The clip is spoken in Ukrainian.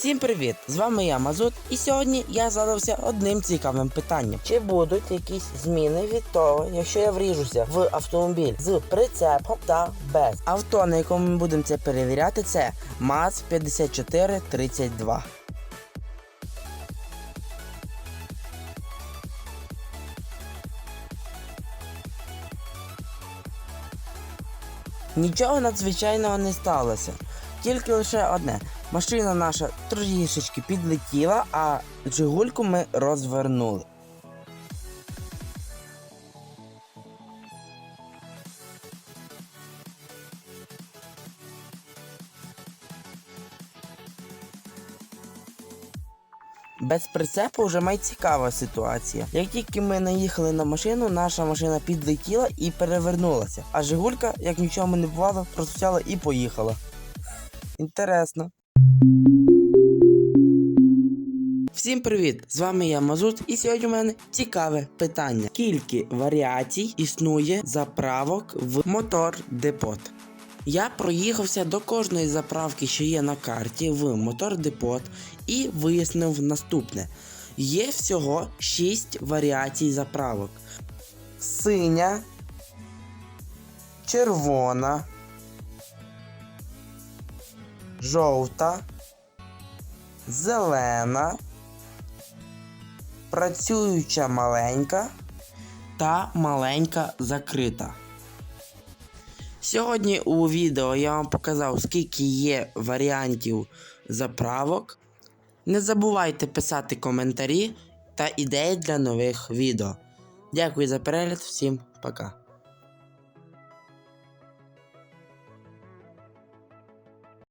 Всім привіт! З вами я Мазут, і сьогодні я задався одним цікавим питанням: чи будуть якісь зміни від того, якщо я вріжуся в автомобіль з прицепом та без авто, на якому ми будемо це перевіряти, це МАЗ 5432. Нічого надзвичайного не сталося. Тільки лише одне. Машина наша трішечки підлетіла, а джигульку ми розвернули. Без прицепу вже май цікава ситуація. Як тільки ми наїхали на машину, наша машина підлетіла і перевернулася. А Жигулька, як нічого не бувало, просто і поїхала. Інтересно. Всім привіт! З вами я Мазут, і сьогодні у мене цікаве питання: скільки варіацій існує заправок в мотор депот? Я проїхався до кожної заправки, що є на карті в мотор депот, і вияснив наступне: є всього 6 варіацій заправок: синя, червона, жовта, зелена, працююча маленька та маленька закрита. Сьогодні у відео я вам показав, скільки є варіантів заправок. Не забувайте писати коментарі та ідеї для нових відео. Дякую за перегляд, всім пока.